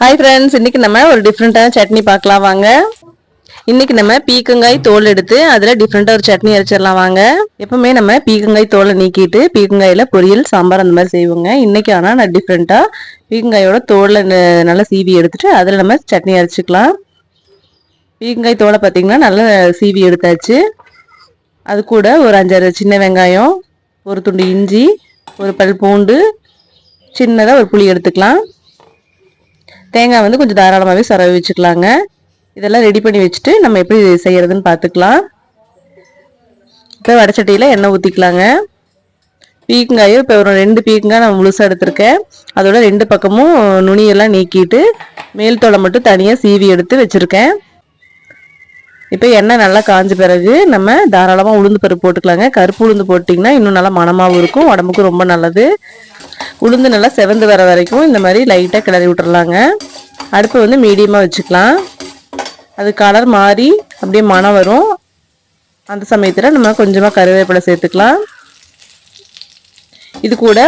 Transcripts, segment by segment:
Hi friends இன்னைக்கு நம்ம ஒரு டிஃப்ரெண்ட்டான சட்னி பார்க்கலாம் வாங்க. இன்னைக்கு நம்ம பீக்கங்காய் தோல் எடுத்து அதில் டிஃப்ரெண்ட்டாக ஒரு சட்னி அரைச்சிடலாம் வாங்க. எப்பவுமே நம்ம பீக்கங்காய் தோலை நீக்கிட்டு பீக்கங்காயில் பொரியல் சாம்பார் அந்த மாதிரி செய்வோங்க. இன்னைக்கு ஆனால் நான் டிஃப்ரெண்ட்டாக பீக்கங்காயோட தோலை நல்லா சீவி எடுத்துட்டு அதில் நம்ம சட்னி அரைச்சிக்கலாம். பீக்கங்காய் தோலை பார்த்தீங்கன்னா நல்லா சீவி எடுத்தாச்சு. அது கூட ஒரு அஞ்சாறு சின்ன வெங்காயம் ஒரு துண்டு இஞ்சி ஒரு பல் பூண்டு சின்னதாக ஒரு புளி எடுத்துக்கலாம். தேங்காய் வந்து கொஞ்சம் தாராளமாகவே சரவி வச்சுக்கலாங்க. இதெல்லாம் ரெடி பண்ணி வச்சுட்டு நம்ம எப்படி செய்கிறதுன்னு பார்த்துக்கலாம். இப்போ வடச்சட்டியில் எண்ணெய் ஊற்றிக்கலாங்க பீக்கங்காயும் இப்போ ஒரு ரெண்டு பீக்கங்காய் நான் முழுசாக எடுத்திருக்கேன். அதோட ரெண்டு பக்கமும் நுனியெல்லாம் நீக்கிட்டு மேல் தோலை மட்டும் தனியாக சீவி எடுத்து வச்சுருக்கேன். இப்போ எண்ணெய் நல்லா காஞ்ச பிறகு நம்ம தாராளமாக உளுந்து பருப்பு போட்டுக்கலாங்க. கருப்பு உளுந்து போட்டிங்கன்னா இன்னும் நல்லா மணமாகவும் இருக்கும் உடம்புக்கு ரொம்ப நல்லது. உளுந்து நல்லா செவந்து வர வரைக்கும் இந்த மாதிரி லைட்டாக கிளறி விட்டுறலாங்க. அடுப்பு வந்து மீடியமாக வச்சுக்கலாம். அது கலர் மாறி அப்படியே மணம் வரும். அந்த சமயத்தில் நம்ம கொஞ்சமாக கருவேப்பிலை சேர்த்துக்கலாம். இது கூட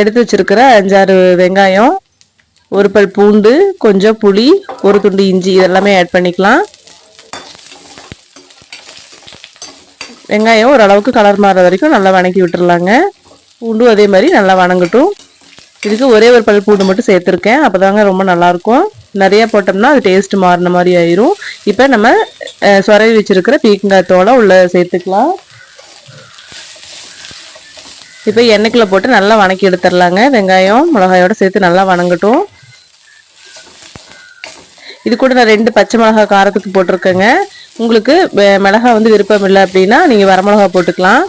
எடுத்து வச்சிருக்கிற அஞ்சாறு வெங்காயம் ஒரு பல் பூண்டு கொஞ்சம் புளி ஒரு துண்டு இஞ்சி இதெல்லாமே ஆட் பண்ணிக்கலாம். வெங்காயம் ஓரளவுக்கு கலர் மாறுற வரைக்கும் நல்லா வணக்கி விட்டுறலாங்க. பூண்டும் அதே மாதிரி நல்லா வணங்கட்டும். இதுக்கு ஒரே ஒரு பல் பூண்டு மட்டும் சேர்த்துருக்கேன். அப்போதாங்க ரொம்ப நல்லாயிருக்கும் நிறையா போட்டோம்னா அது டேஸ்ட் மாறின மாதிரி ஆயிரும். இப்போ நம்ம அஹ், சொரவி வச்சிருக்கிற பீக்கங்காய் தோலை சேர்த்துக்கலாம். இப்போ எண்ணெய்க்கில் போட்டு நல்லா வணக்கி எடுத்துடலாங்க. வெங்காயம் மிளகாயோட சேர்த்து நல்லா வணங்கட்டும். இது கூட நான் ரெண்டு பச்சை மிளகாய் காரத்துக்கு போட்டிருக்கேங்க. உங்களுக்கு மிளகாய் வந்து விருப்பம் இல்லை அப்படின்னா நீங்கள் வரமிளகா போட்டுக்கலாம்.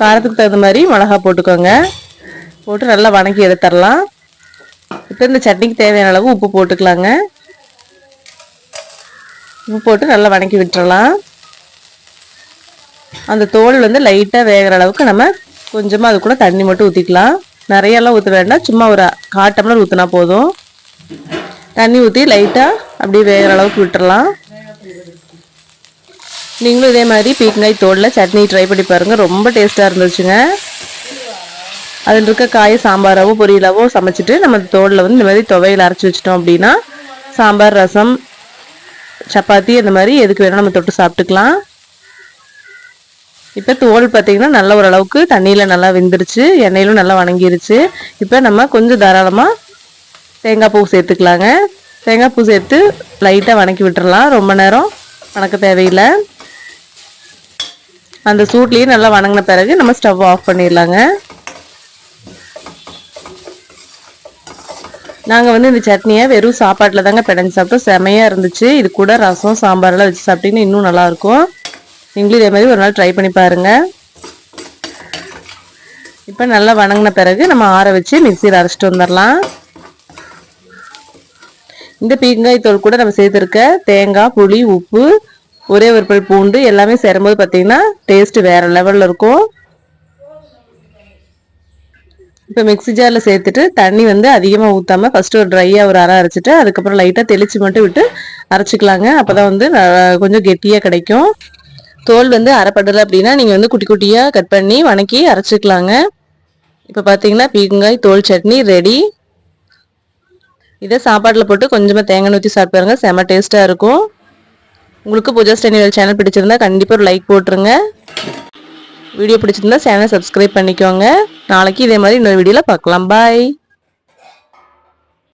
காரத்துக்கு தகுந்த மாதிரி மிளகா போட்டுக்கோங்க. போட்டு நல்லா வணக்கி எடுத்துடலாம். இப்போ இந்த சட்னிக்கு தேவையான அளவு உப்பு போட்டுக்கலாங்க. உப்பு போட்டு நல்லா வணக்கி விட்டுறலாம். அந்த தோல் வந்து லைட்டாக வேகிற அளவுக்கு நம்ம கொஞ்சமாக அது கூட தண்ணி மட்டும் ஊற்றிக்கலாம் நிறையெல்லாம் ஊற்ற வேண்டாம். சும்மா ஒரு காட்டம்லாம் ஊற்றினா போதும். தண்ணி ஊற்றி லைட்டாக அப்படியே வேகிற அளவுக்கு விட்டுறலாம். நீங்களும் இதே மாதிரி பீக்கங்காய் தோலில் சட்னி ட்ரை பண்ணி பாருங்கள் ரொம்ப டேஸ்ட்டாக இருந்துச்சுங்க. அதில் இருக்க காயை சாம்பாராவோ பொரியலாவோ சமைச்சிட்டு நம்ம தோலில் வந்து இந்த மாதிரி துவையில் அரைச்சி வச்சிட்டோம் அப்படின்னா சாம்பார் ரசம் சப்பாத்தி அந்த மாதிரி எதுக்கு வேணால் நம்ம தொட்டு சாப்பிட்டுக்கலாம். இப்போ தோல் பார்த்தீங்கன்னா நல்ல ஓரளவுக்கு தண்ணியில் நல்லா வெந்துருச்சு. எண்ணெயிலும் நல்லா வணங்கிருச்சு. இப்போ நம்ம கொஞ்சம் தாராளமாக தேங்காய் பூ சேர்த்துக்கலாங்க. தேங்காய் பூ சேர்த்து லைட்டாக வணக்கி விட்டுறலாம். ரொம்ப நேரம் வணக்க தேவையில்லை. அந்த சூட்லேயே நல்லா வணங்கின பிறகு நம்ம ஸ்டவ் ஆஃப் பண்ணிடலாங்க. நாங்கள் வந்து இந்த சட்னியை வெறும் சாப்பாட்டில் தாங்க பிணைஞ்சு சாப்பிட்டோம். செமையாக இருந்துச்சு. இது கூட ரசம் சாம்பாரெல்லாம் வச்சு சாப்பிட்டீங்கன்னா இன்னும் நல்லாயிருக்கும் நீங்களும் இதே மாதிரி ஒரு நாள் ட்ரை பண்ணி பாருங்கள் இப்போ நல்லா வணங்கின பிறகு நம்ம ஆற வச்சு மிக்சியில் அரைச்சிட்டு வந்துடலாம். இந்த பீங்காய் தோல் கூட நம்ம சேர்த்துருக்க தேங்காய் புளி உப்பு ஒரே ஒரு பல் பூண்டு எல்லாமே சேரும்போது பார்த்தீங்கன்னா டேஸ்ட் வேற லெவலில் இருக்கும். இப்போ மிக்ஸி ஜாரில் சேர்த்துட்டு தண்ணி வந்து அதிகமாக ஊற்றாம ஃபஸ்ட்டு ஒரு ட்ரையாக ஒரு அரை அரைச்சிட்டு அதுக்கப்புறம் லைட்டாக தெளித்து மட்டும் விட்டு அரைச்சிக்கலாங்க. அப்போ தான் வந்து கொஞ்சம் கெட்டியாக கிடைக்கும். தோல் வந்து அரைப்படலை அப்படின்னா நீங்கள் வந்து குட்டி குட்டியாக கட் பண்ணி வணக்கி அரைச்சிக்கலாங்க. இப்போ பார்த்தீங்கன்னா பீங்காய் தோல் சட்னி ரெடி இதை சாப்பாட்டில் போட்டு கொஞ்சமாக தேங்காய் ஊற்றி சாப்பிட்டு பாருங்க செம டேஸ்ட்டாக இருக்கும். உங்களுக்கு பூஜா ஸ்டெனிவல் சேனல் பிடிச்சிருந்தா கண்டிப்பாக ஒரு லைக் போட்டுருங்க. வீடியோ பிடிச்சிருந்தா சேனல் சப்ஸ்கிரைப் பண்ணிக்கோங்க. நாளைக்கு இதே மாதிரி இன்னொரு வீடியோவில் பார்க்கலாம். பாய்